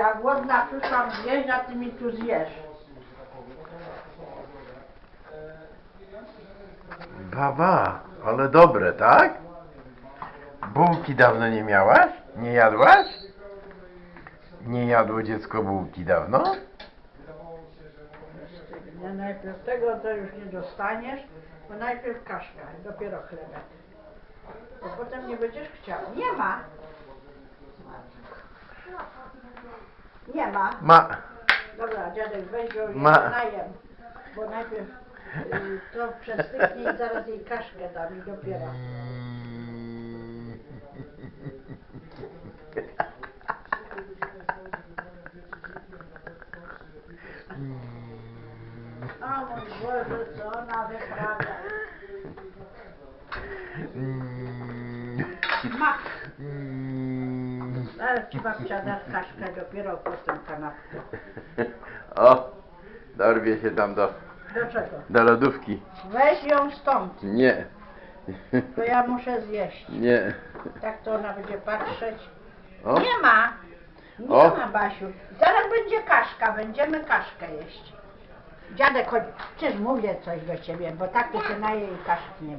ja głodna przyszłam zjeść, a ty mi tu zjesz. Baba, ale dobre, tak? Bułki dawno nie miałaś? Nie jadłaś? Nie jadło dziecko bułki dawno? Nie, najpierw tego to już nie dostaniesz, bo najpierw kaszka, dopiero chlebek. Bo potem nie będziesz chciał. Nie ma. Nie ma. Ma. Dobra, dziadek weź go i Ma. Najem. Bo najpierw y, to przestyknie i zaraz jej kaszkę dam i dopiero. O mój Boże, co ona wyprawia. Ma. Zaraz ci babcia da kaszkę, dopiero potem kanapkę. O, dorwie się tam do, Do czego? do lodówki. Weź ją stąd, Nie, bo ja muszę zjeść. nie. Tak to ona będzie patrzeć. O, Nie ma. Nie O. ma, Basiu. Zaraz będzie kaszka, będziemy kaszkę jeść. Dziadek, chodź, przecież mówię coś do ciebie, bo tak to się naje i kaszki nie będzie.